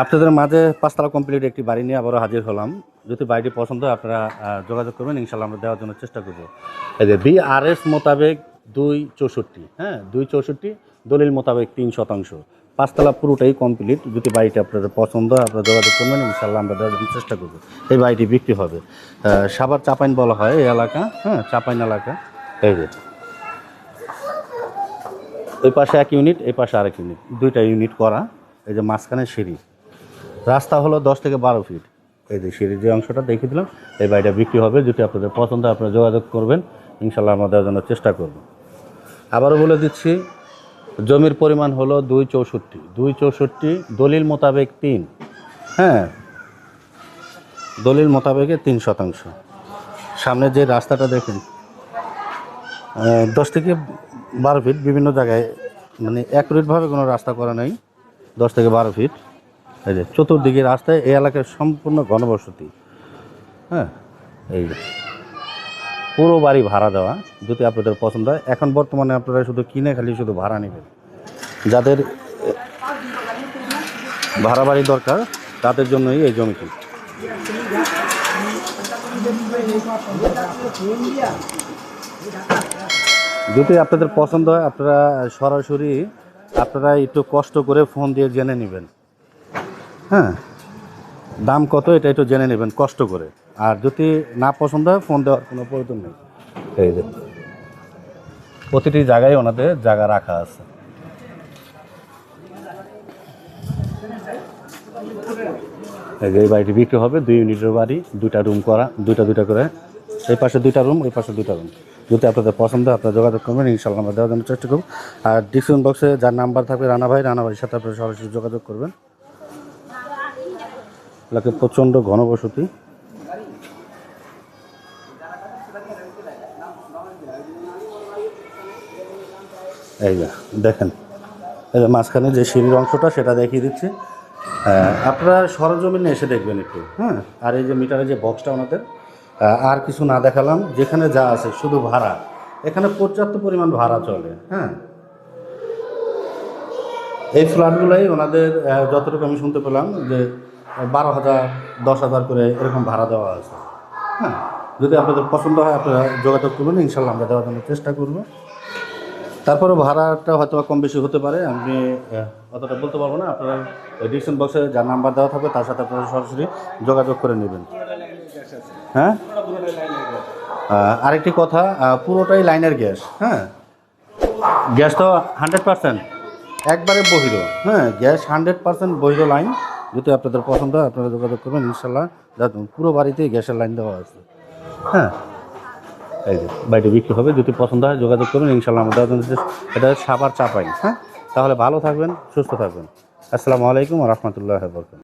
আপনাদের মাঝে পাঁচতলা কমপ্লিট একটি বাড়ি নিয়ে আবারও হাজির হলাম। যদি বাড়িটি পছন্দ হয়, আপনারা যোগাযোগ করবেন। ইনশাল্লাহ আমরা দেওয়ার জন্য চেষ্টা করব। এই যে বি আর এস মোতাবেক দুই চৌষট্টি হ্যাঁ দুই চৌষট্টি, দলিল মোতাবেক তিন শতাংশ। পাঁচতলা পুরোটাই কমপ্লিট যদি বাড়িটি আপনাদের পছন্দ হয়, আপনারা যোগাযোগ করবেন। ইনশাল্লাহ আমরা দেওয়ার জন্য চেষ্টা করব। এই বাড়িটি বিক্রি হবে। সাবার চাপাইন বলা হয় এই এলাকা হ্যাঁ চাপাইন এলাকা। এই যে। ওই পাশে এক ইউনিট, এই পাশে আরেক ইউনিট। দুইটা ইউনিট করা, এই যে মাঝখানে সিঁড়ি। রাস্তা হলো দশ থেকে বারো ফিট এই যে সিঁড়ির যে অংশটা দেখিয়ে দিলাম, এই বাড়িটা বিক্রি হবে, যদি আপনাদের পছন্দ আপনারা যোগাযোগ করবেন ইনশাল্লাহ আমরা দেওয়ার জন্য চেষ্টা করব। আবারও বলে দিচ্ছি, জমির পরিমাণ হলো দুই চৌষট্টি। দুই চৌষট্টি দলিল মোতাবেক তিন। হ্যাঁ দলিল মোতাবেকে তিন শতাংশ। সামনে যে রাস্তাটা দেখেন দশ থেকে বারো ফিট বিভিন্ন জায়গায় মানে অ্যাকুরেটভাবে কোনো রাস্তা করা নেই, দশ থেকে বারো ফিট এই যে চতুর্দিকে রাস্তায় এই এলাকায় সম্পূর্ণ ঘনবসতি। হ্যাঁ এই যে পুরো বাড়ি ভাড়া দেওয়া, যদি আপনাদের পছন্দ হয়। এখন বর্তমানে আপনারা শুধু কিনে খালি শুধু ভাড়া নেবেন। যাদের ভাড়া বাড়ি দরকার, তাদের জন্যই এই জমিটি যদি আপনাদের পছন্দ হয়, আপনারা সরাসরি আপনারা একটু কষ্ট করে ফোন দিয়ে জেনে নেবেন। হ্যাঁ। দাম কত এটা একটু জেনে নেবেন, কষ্ট করে। আর যদি না পছন্দ হয় ফোন দেওয়ার কোনো প্রয়োজন নেই। এই যে, প্রতিটি জায়গায় ওনাদের জায়গা রাখা আছে। এই বাড়িটি বিক্রি হবে, দুই ইউনিটের বাড়ি, দুইটা রুম করা, দুইটা দুইটা করে। এই পাশে দুইটা রুম ওই পাশে দুইটা রুম যদি আপনাদের পছন্দ হয়, আপনারা যোগাযোগ করবেন ইনশাল্লাহ আমরা দেওয়ার জন্য চেষ্টা করব। আর ডিসক্রিপশন বক্সে যার নাম্বার থাকবে রানা ভাই, রানা ভাইয়ের সাথে আপনারা সরাসরি যোগাযোগ করবেন। এলাকে প্রচণ্ড ঘনবসতি। এই যে, দেখেন। এই যে মাঝখানে যে সিঁড়ির অংশটা, সেটা দেখিয়ে দিচ্ছি। আপনারা সরজমিনে এসে দেখবেন একটু হ্যাঁ? আর এই যে মিটারের যে বক্সটা ওনাদের আর কিছু না দেখালাম। যেখানে যা আছে, শুধু ভাড়া। এখানে পর্যাপ্ত পরিমাণ ভাড়া চলে হ্যাঁ? এই ফ্ল্যাটগুলোই ওনাদের যতটুকু আমি শুনতে পেলাম, যে বারো হাজার, দশ হাজার করে এরকম ভাড়া দেওয়া আছে। হ্যাঁ যদি আপনাদের পছন্দ হয়, আপনারা যোগাযোগ করবেন ইনশাল্লাহ আমরা দেওয়ার জন্য চেষ্টা করব। তারপরে ভাড়াটা হয়তো কম বেশি হতে পারে, আমি অতটা বলতে পারব না, আপনারা ডিসক্রিপশন বক্সে যার নাম্বার দেওয়া থাকবে, তার সাথে আপনারা সরাসরি যোগাযোগ করে নেবেন। হ্যাঁ? আরেকটি কথা পুরোটাই লাইনের গ্যাস হ্যাঁ? গ্যাস তো হান্ড্রেড পার্সেন্ট একবারে বহির হ্যাঁ গ্যাস হান্ড্রেড পার্সেন্ট বহির লাইন যদি আপনাদের পছন্দ হয়, আপনারা যোগাযোগ করবেন ইনশাল্লাহ পুরো বাড়িতেই গ্যাসের লাইন দেওয়া আছে। হ্যাঁ? এই যে, বাড়িটি বিক্রি হবে, যদি পছন্দ হয়, যোগাযোগ করবেন ইনশাল্লাহ আমাদের এটা সাবার চাপাই হ্যাঁ? তাহলে ভালো থাকবেন, সুস্থ থাকবেন। আসসালামু আলাইকুম রহমতুল্লাহ বরকাত